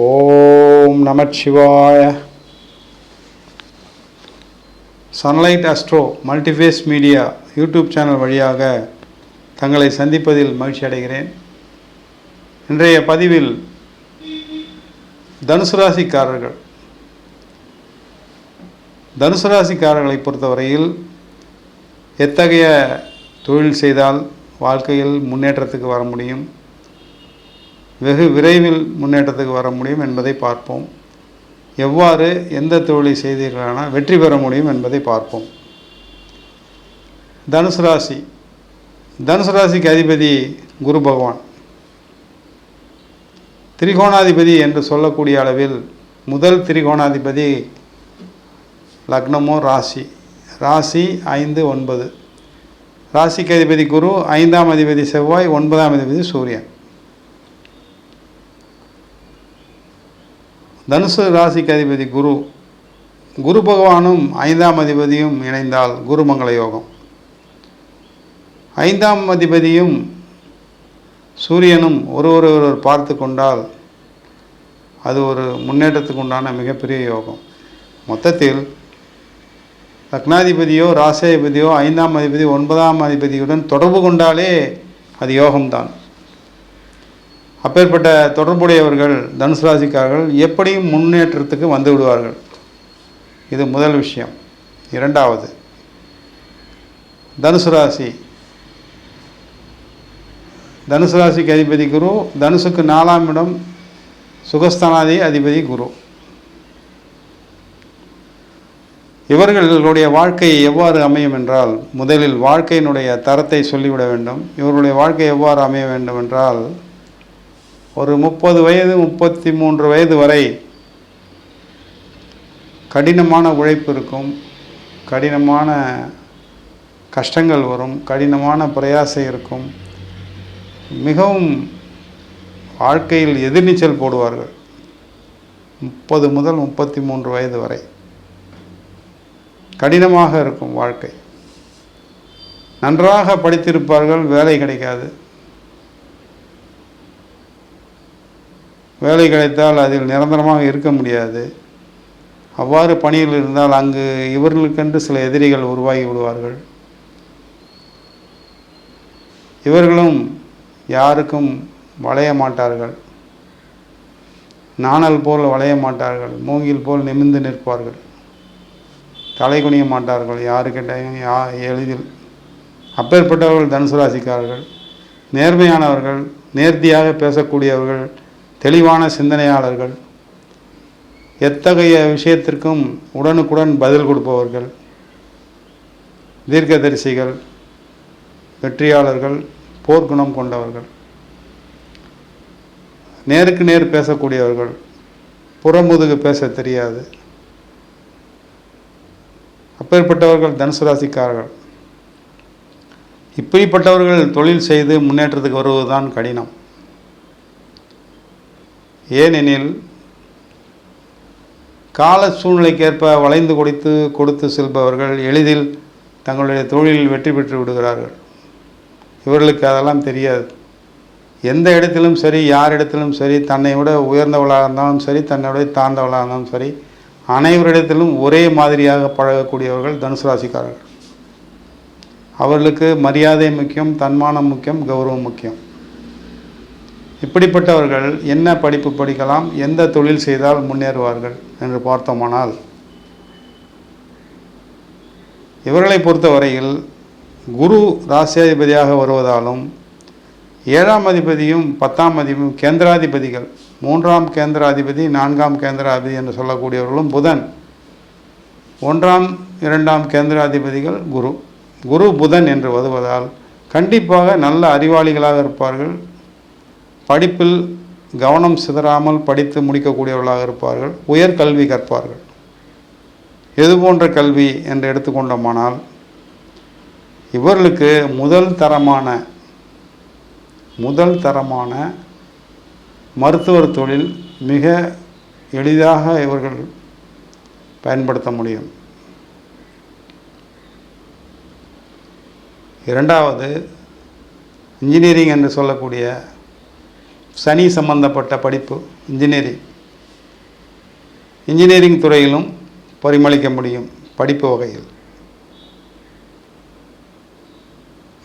ஓம் நமச்சிவாய sunlight astro multiphase media YouTube channel வழியாக தங்களை சந்திப்பதில் மகிழ்ச்சி அடைகிறேன். இன்றைய பதிவில் தனுசு ராசிக்காரர்கள். தனுசு ராசிக்காரர்களை பொறுத்தவரையில் எத்தகைய தொழில் செய்தால் வாழ்க்கையில் முன்னேற்றத்துக்கு வர முடியும்? வெகு விரைவில் முன்னேற்றத்துக்கு வர முடியும் என்பதை பார்ப்போம். எவ்வாறு எந்த தொழிலை செய்தீர்களானால் வெற்றி பெற முடியும் என்பதை பார்ப்போம். தனுசு ராசி. தனுசு ராசிக்கு அதிபதி குரு பகவான். திரிகோணாதிபதி என்று சொல்லக்கூடிய அளவில் முதல் திரிகோணாதிபதி லக்னமோ ராசி. ராசி ஐந்து ஒன்பது. ராசிக்கு அதிபதி குரு ஐந்தாம் அதிபதி செவ்வாய் ஒன்பதாம் அதிபதி சூரியன். தனுசு ராசிக்கு அதிபதி குரு. குரு பகவானும் ஐந்தாம் அதிபதியும் இணைந்தால் குருமங்கள யோகம். ஐந்தாம் அதிபதியும் சூரியனும் ஒரு ஒருவர் பார்த்து கொண்டால் அது ஒரு முன்னேற்றத்துக்கு உண்டான மிகப்பெரிய யோகம். மொத்தத்தில் லக்னாதிபதியோ ராசாதிபதியோ ஐந்தாம் அதிபதி ஒன்பதாம் அதிபதியுடன் தொடர்பு கொண்டாலே அது யோகம்தான். அப்பேற்பட்ட தொடர்புடையவர்கள் தனுசு ராசிக்காரர்கள் எப்படியும் முன்னேற்றத்துக்கு வந்து விடுவார்கள்? இது முதல் விஷயம். இரண்டாவது தனுசு ராசி. தனுசு ராசிக்கு அதிபதி குரு தனுசுக்கு நாலாம் இடம் சுகஸ்தானாதி அதிபதி குரு. இவர்களுடைய வாழ்க்கை எவ்வாறு அமையும் என்றால் முதலில் வாழ்க்கையினுடைய தரத்தை சொல்லிவிட வேண்டும். இவர்களுடைய வாழ்க்கை எவ்வாறு அமைய வேண்டும் என்றால் ஒரு முப்பது வயது முப்பத்தி மூன்று வயது வரை கடினமான உழைப்பு இருக்கும் கடினமான கஷ்டங்கள் வரும் கடினமான பிரயாசை இருக்கும். மிகவும் வாழ்க்கையில் எதிர்நீச்சல் போடுவார்கள். முப்பது முதல் முப்பத்தி மூன்று வயது வரை. கடினமாக இருக்கும் வாழ்க்கை. நன்றாக படித்திருப்பார்கள் வேலை கிடைக்காது. வேலை கிடைத்தால் அதில் நிரந்தரமாக இருக்க முடியாது. அவ்வாறு பணியில் இருந்தால் அங்கு இவர்களுக்கென்று சில எதிரிகள் உருவாகி விடுவார்கள். இவர்களும் யாருக்கும் வளைய மாட்டார்கள். நாணல் போல் வளைய மாட்டார்கள். மூங்கில் போல் நிமிந்து நிற்பார்கள். தலை குனிய மாட்டார்கள். யாருக்கிட்டையும் யா எளிதில் அப்பேற்பட்டவர்கள் தனுசு ராசிக்காரர்கள். நேர்மையானவர்கள் நேர்த்தியாக பேசக்கூடியவர்கள் தெளிவான சிந்தனையாளர்கள் எத்தகைய விஷயத்திற்கும் உடனுக்குடன் பதில் கொடுப்பவர்கள் தீர்க்கதரிசிகள் வெற்றியாளர்கள் போர்க்குணம் கொண்டவர்கள் நேருக்கு நேர் பேசக்கூடியவர்கள் புறமுதுகு பேச தெரியாது. அப்பேற்பட்டவர்கள் தனுசு ராசிக்காரர்கள். இப்படிப்பட்டவர்கள் தொழில் செய்து முன்னேற்றத்துக்கு வருவதுதான் கடினம். ஏனெனில் கால சூழ்நிலைக்கேற்ப வளைந்து கொடுத்து கொடுத்து செல்பவர்கள் எளிதில் தங்களுடைய தொழிலில் வெற்றி பெற்று விடுகிறார்கள். இவர்களுக்கு அதெல்லாம் தெரியாது. எந்த இடத்திலும் சரி யார் இடத்திலும் சரி தன்னை விட உயர்ந்தவளாக இருந்தாலும் சரி தன்னை விட தாழ்ந்தவளாக இருந்தாலும் சரி அனைவரிடத்திலும் ஒரே மாதிரியாக பழகக்கூடியவர்கள் தனுசு ராசிக்காரர்கள். அவர்களுக்கு மரியாதை முக்கியம் தன்மானம் முக்கியம் கௌரவம் முக்கியம். இப்படிப்பட்டவர்கள் என்ன படிப்பு படிக்கலாம் எந்த தொழில் செய்தால் முன்னேறுவார்கள் என்று பார்த்தோமானால் இவர்களை பொறுத்தவரையில் குரு ராசியாதிபதியாக வருவதாலும் ஏழாம் அதிபதியும் பத்தாம் அதிபதியும் கேந்திராதிபதிகள் மூன்றாம் கேந்திராதிபதி நான்காம் கேந்திராதிபதி என்று சொல்லக்கூடியவர்களும் புதன். ஒன்றாம் இரண்டாம் கேந்திராதிபதிகள் குரு. குரு புதன் என்று வருவதால் கண்டிப்பாக நல்ல அறிவாளிகளாக இருப்பார்கள். படிப்பில் கவனம் சிதறாமல் படித்து முடிக்கக்கூடியவர்களாக இருப்பார்கள். உயர் கல்வி கற்பார்கள். எது போன்ற கல்வி என்று எடுத்துக்கொண்டோமானால் இவர்களுக்கு முதல் தரமான முதல் தரமான மருத்துவர் தொழில் மிக எளிதாக இவர்கள் பயன்படுத்த முடியும். இரண்டாவது இன்ஜினியரிங் என்று சொல்லக்கூடிய சனி சம்பந்தப்பட்ட படிப்பு இன்ஜினியரிங் இன்ஜினியரிங் துறையிலும் பரிமளிக்க முடியும் படிப்பு வகையில்.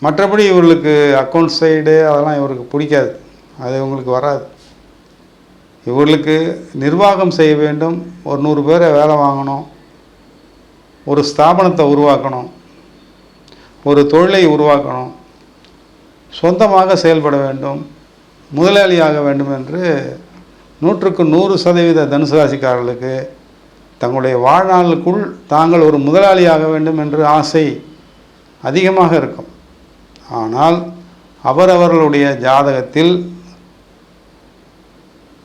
மற்றபடி இவர்களுக்கு அக்கௌண்ட் சைடு அதெல்லாம் இவருக்கு பிடிக்காது. அது இவங்களுக்கு வராது. இவர்களுக்கு நிர்வாகம் செய்ய வேண்டும். ஒரு நூறு பேரை வேலை வாங்கணும். ஒரு ஸ்தாபனத்தை உருவாக்கணும். ஒரு தொழிலை உருவாக்கணும். சொந்தமாக செயல்பட வேண்டும். முதலாளியாக வேண்டும் என்று நூற்றுக்கு நூறு சதவீத தனுசு ராசிக்காரர்களுக்கு தங்களுடைய வாழ்நாளுக்குள் தாங்கள் ஒரு முதலாளியாக வேண்டும் என்று ஆசை அதிகமாக இருக்கும். ஆனால் அவரவர்களுடைய ஜாதகத்தில்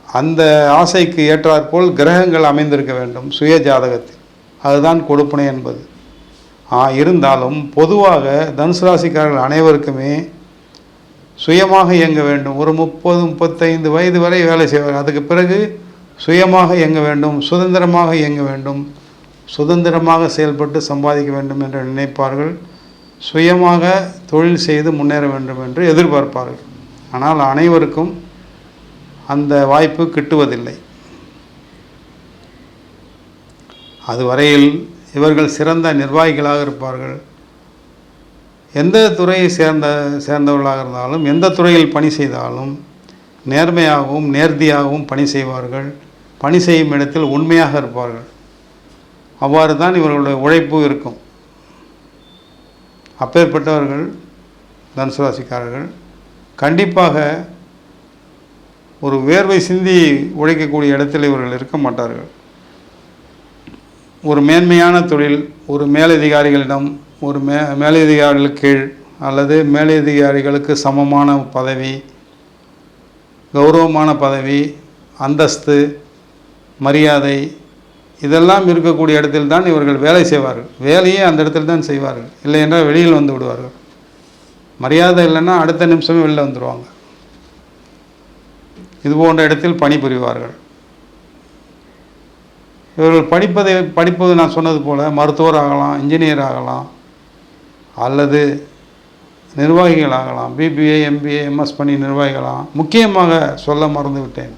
அந்த ஆசைக்கு ஏற்றாற்போல் கிரகங்கள் அமைந்திருக்க வேண்டும் சுய ஜாதகத்தில். அதுதான் கொடுப்பனை என்பது. இருந்தாலும் பொதுவாக தனுசு ராசிக்காரர்கள் அனைவருக்குமே சுயமாக இயங்க வேண்டும். ஒரு முப்பது முப்பத்தைந்து வயது வரை வேலை செய்வார்கள். அதுக்கு பிறகு சுயமாக இயங்க வேண்டும் சுதந்திரமாக இயங்க வேண்டும் சுதந்திரமாக செயல்பட்டு சம்பாதிக்க வேண்டும் என்று நினைப்பார்கள். சுயமாக தொழில் செய்து முன்னேற வேண்டும் என்று எதிர்பார்ப்பார்கள். ஆனால் அனைவருக்கும் அந்த வாய்ப்பு கிட்டுவதில்லை. அதுவரையில் இவர்கள் சிறந்த நிர்வாகிகளாக இருப்பார்கள். எந்த துறையை சேர்ந்த சேர்ந்தவர்களாக இருந்தாலும் எந்த துறையில் பணி செய்தாலும் நேர்மையாகவும் நேர்த்தியாகவும் பணி செய்வார்கள். பணி செய்யும் இடத்தில் உண்மையாக இருப்பார்கள். அவ்வாறு தான் இவர்களுடைய உழைப்பு இருக்கும். அப்பேற்பட்டவர்கள் தனுசு ராசிக்காரர்கள் கண்டிப்பாக ஒரு வேர்வை சிந்தி உழைக்கக்கூடிய இடத்தில் இவர்கள் இருக்க மாட்டார்கள். ஒரு மேன்மையான தொழில் ஒரு மேலதிகாரிகளிடம் ஒரு மே மேலதிகாரிகள் கீழ் அல்லது மேலதிகாரிகளுக்கு சமமான பதவி கௌரவமான பதவி அந்தஸ்து மரியாதை இதெல்லாம் இருக்கக்கூடிய இடத்தில் தான் இவர்கள் வேலை செய்வார்கள். வேலையே அந்த இடத்தில் தான் செய்வார்கள். இல்லை என்றால் வெளியில் வந்து விடுவார்கள். மரியாதை இல்லைன்னா அடுத்த நிமிஷமே வெளில வந்துடுவாங்க இது போன்ற இடத்தில் பணிபுரிவார்கள். இவர்கள் படிப்பதை படிப்பது நான் சொன்னது போல் மருத்துவர் ஆகலாம் இன்ஜினியர் ஆகலாம் அல்லது நிர்வாகிகள் ஆகலாம் பிபிஏ எம்பிஏ எம்எஸ் பண்ணி நிர்வாகிகளாம் முக்கியமாக சொல்ல மறந்துவிட்டேன்.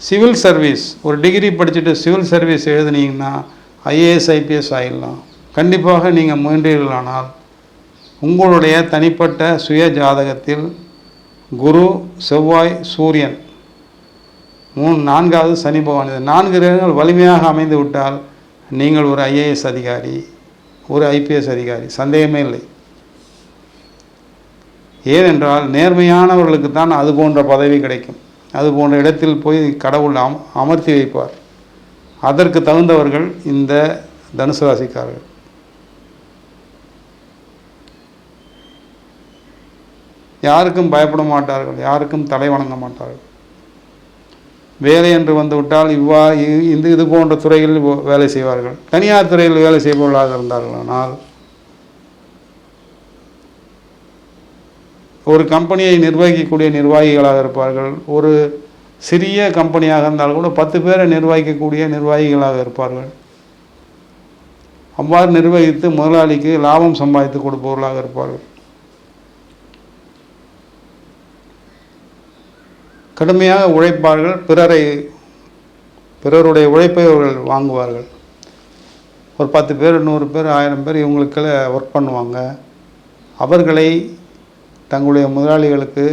சிவில் சர்வீஸ் ஒரு டிகிரி படிச்சுட்டு சிவில் சர்வீஸ் எழுதுனீங்கன்னா ஐஏஎஸ் ஐபிஎஸ் ஆகிடலாம் கண்டிப்பாக நீங்கள் முயன்றீர்களானால் உங்களுடைய தனிப்பட்ட சுய ஜாதகத்தில் குரு செவ்வாய் சூரியன் மூணு நான்காவது சனி பகவான். இது நான்கு கிரகங்கள் வலிமையாக அமைந்து விட்டால் நீங்கள் ஒரு ஐஏஎஸ் அதிகாரி. ஒரு ஐபிஎஸ் அதிகாரி. சந்தேகமே இல்லை. ஏனென்றால் நேர்மையானவர்களுக்கு தான் அது போன்ற பதவி கிடைக்கும். அது போன்ற இடத்தில் போய் கடவுள் அம் அமர்த்தி வைப்பார். அதற்கு தகுந்தவர்கள் இந்த தனுசு ராசிக்காரர்கள். யாருக்கும் பயப்பட மாட்டார்கள். யாருக்கும் தலை வணங்க மாட்டார்கள். வேலை என்று வந்துவிட்டால் இவ்வா இ- இந்த இது போன்ற துறைகளில் வேலை செய்வார்கள். தனியார் துறையில் வேலை செய்பவர்களாக இருந்தார்கள். ஆனால் ஒரு கம்பெனியை நிர்வகிக்கக்கூடிய நிர்வாகிகளாக இருப்பார்கள். ஒரு சிறிய கம்பெனியாக இருந்தால் கூட பத்து பேரை நிர்வகிக்கக்கூடிய நிர்வாகிகளாக இருப்பார்கள். அவ்வாறு நிர்வகித்து முதலாளிக்கு லாபம் சம்பாதித்து கொடுப்பவர்களாக இருப்பார்கள். கடுமையாக உழைப்பார்கள் பிறரை பிறருடைய உழைப்பை அவர்கள் வாங்குவார்கள். ஒரு பத்து பேர் நூறு பேர் ஆயிரம் பேர் இவங்களுக்கெல்லாம் ஒர்க் பண்ணுவாங்க. அவர்களை தங்களுடைய முதலாளிகளுக்கு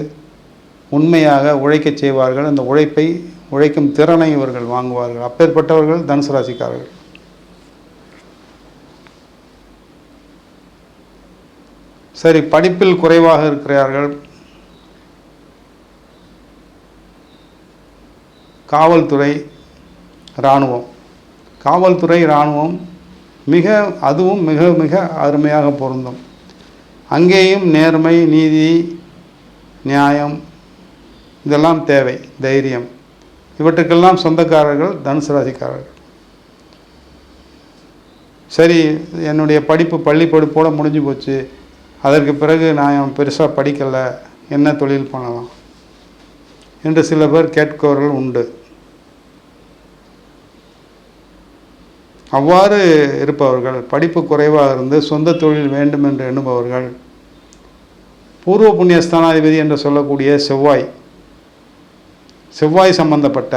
உண்மையாக உழைக்கச் செய்வார்கள். அந்த உழைப்பை உழைக்கும் திறனை இவர்கள் வாங்குவார்கள். அப்பேற்பட்டவர்கள் தனுசு ராசிக்காரர்கள். சரி படிப்பில் குறைவாக இருக்கிறார்கள். காவல்துறை இராணுவம். காவல்துறை இராணுவம் மிக அதுவும் மிக மிக அருமையாக பொருந்தும். அங்கேயும் நேர்மை நீதி நியாயம் இதெல்லாம் தேவை தைரியம். இவற்றுக்கெல்லாம் சொந்தக்காரர்கள் தனுசு ராசிக்காரர்கள். சரி என்னுடைய படிப்பு பள்ளி படிப்போடு முடிஞ்சு போச்சு. அதற்கு பிறகு நான் பெருசாக படிக்கலை. என்ன தொழில் பண்ணலாம்? என்று சில பேர் கேட்பவர்கள் உண்டு. அவ்வாறு இருப்பவர்கள் படிப்பு குறைவாக இருந்து சொந்த தொழில் வேண்டும் என்று எண்ணுபவர்கள் பூர்வ புண்ணிய ஸ்தானாதிபதி என்று சொல்லக்கூடிய செவ்வாய் செவ்வாய் சம்பந்தப்பட்ட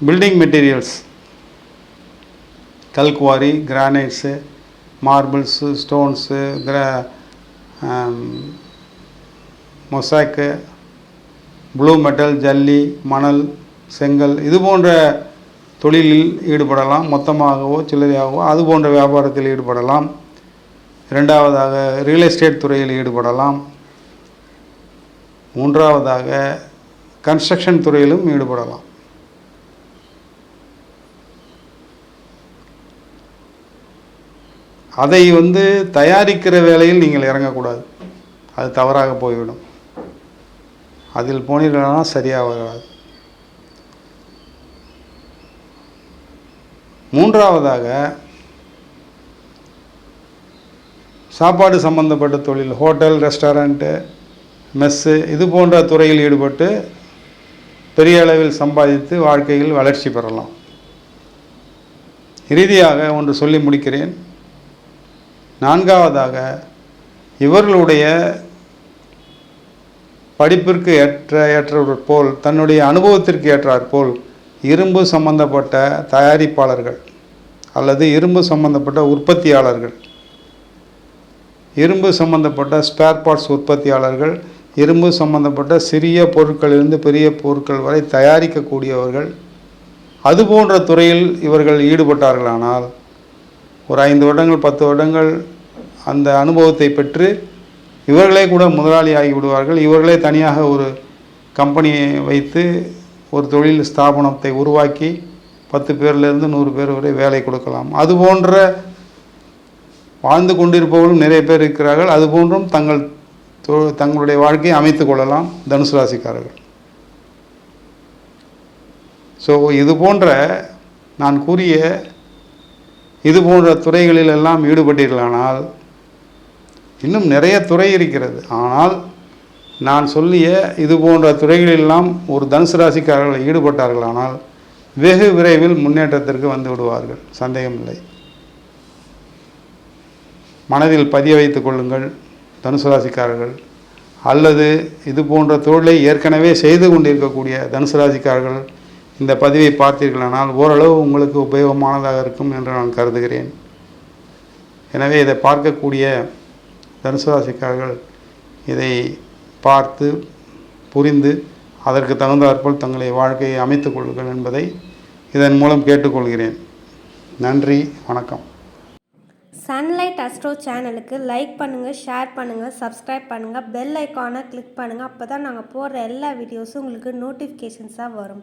பில்டிங் மெட்டீரியல்ஸ் கல்குவாரி கிரானைட்ஸு மார்பிள்ஸு ஸ்டோன்ஸு கிரா மொசாக்கு ப்ளூ மெட்டல் ஜல்லி மணல் செங்கல் இது போன்ற தொழிலில் ஈடுபடலாம். மொத்தமாகவோ சில்லறையாகவோ அது போன்ற வியாபாரத்தில் ஈடுபடலாம். இரண்டாவதாக ரியல் எஸ்டேட் துறையில் ஈடுபடலாம். மூன்றாவதாக கன்ஸ்ட்ரக்ஷன் துறையிலும் ஈடுபடலாம். அதை வந்து தயாரிக்கிற வேலையில் நீங்கள் இறங்கக்கூடாது. அது தவறாக போய்விடும். அதில் போனீர்கள்னா சரியாக வராது. மூன்றாவதாக சாப்பாடு சம்பந்தப்பட்ட தொழில் ஹோட்டல் ரெஸ்டாரண்ட்டு மெஸ்ஸு இது போன்ற துறையில் ஈடுபட்டு பெரிய அளவில் சம்பாதித்து வாழ்க்கையில் வளர்ச்சி பெறலாம். இறுதியாக ஒன்று சொல்லி முடிக்கிறேன். நான்காவதாக இவர்களுடைய படிப்பிற்கு ஏற்ற ஏற்றவர் போல் தன்னுடைய அனுபவத்திற்கு ஏற்றாற் போல் இரும்பு சம்பந்தப்பட்ட தயாரிப்பாளர்கள் அல்லது இரும்பு சம்பந்தப்பட்ட உற்பத்தியாளர்கள் இரும்பு சம்பந்தப்பட்ட ஸ்பேர் பார்ட்ஸ் உற்பத்தியாளர்கள் இரும்பு சம்பந்தப்பட்ட சிறிய பொருட்களிலிருந்து பெரிய பொருட்கள் வரை தயாரிக்கக்கூடியவர்கள் அது போன்ற துறையில் இவர்கள் ஈடுபட்டார்களானால் ஒரு ஐந்து வருடங்கள் பத்து வருடங்கள் அந்த அனுபவத்தை பெற்று இவர்களே கூட முதலாளி ஆகிவிடுவார்கள் இவர்களே தனியாக ஒரு கம்பெனியை வைத்து ஒரு தொழில் ஸ்தாபனத்தை உருவாக்கி பத்து பேர்லேருந்து நூறு பேர் வரை வேலை கொடுக்கலாம். அது போன்ற வாழ்ந்து கொண்டிருப்பவர்களும் நிறைய பேர் இருக்கிறார்கள். அது போன்றும் தங்கள் தொ- தங்களுடைய வாழ்க்கையை அமைத்து கொள்ளலாம் தனுசு ராசிக்காரர்கள். ஸோ இது போன்ற நான் கூறிய இது போன்ற துறைகளில் எல்லாம் ஈடுபட்டீர்களானால் இன்னும் நிறைய துறை இருக்கிறது. ஆனால் நான் சொல்லிய இது போன்ற துறைகளெல்லாம் ஒரு தனுசு ராசிக்காரர்கள் ஈடுபட்டார்களானால் வெகு விரைவில் முன்னேற்றத்திற்கு வந்து விடுவார்கள். சந்தேகமில்லை. மனதில் பதிய வைத்துக் கொள்ளுங்கள் தனுசு ராசிக்காரர்கள். அல்லது இது போன்ற தொழிலை ஏற்கனவே செய்து கொண்டிருக்கக்கூடிய தனுசு ராசிக்காரர்கள் இந்த பதிவை பார்த்தீர்களானால் ஓரளவு உங்களுக்கு உபயோகமானதாக இருக்கும் என்று நான் கருதுகிறேன். எனவே இதை பார்க்கக்கூடிய தனுசு ராசிக்காரர்கள் இதை பார்த்து புரிந்து அதற்கு தகுந்தாற்போல் தங்களை வாழ்க்கையை அமைத்துக் கொள்ளுங்கள் என்பதை இதன் மூலம் கேட்டுக்கொள்கிறேன். நன்றி வணக்கம். சன்லைட் அஸ்ட்ரோ சேனலுக்கு லைக் பண்ணுங்கள் ஷேர் பண்ணுங்கள் சப்ஸ்கிரைப் பண்ணுங்கள் பெல் ஐக்கானை கிளிக் பண்ணுங்கள் அப்போ தான் நாங்கள் போடுற எல்லா வீடியோஸும் உங்களுக்கு நோட்டிஃபிகேஷன்ஸாக வரும்.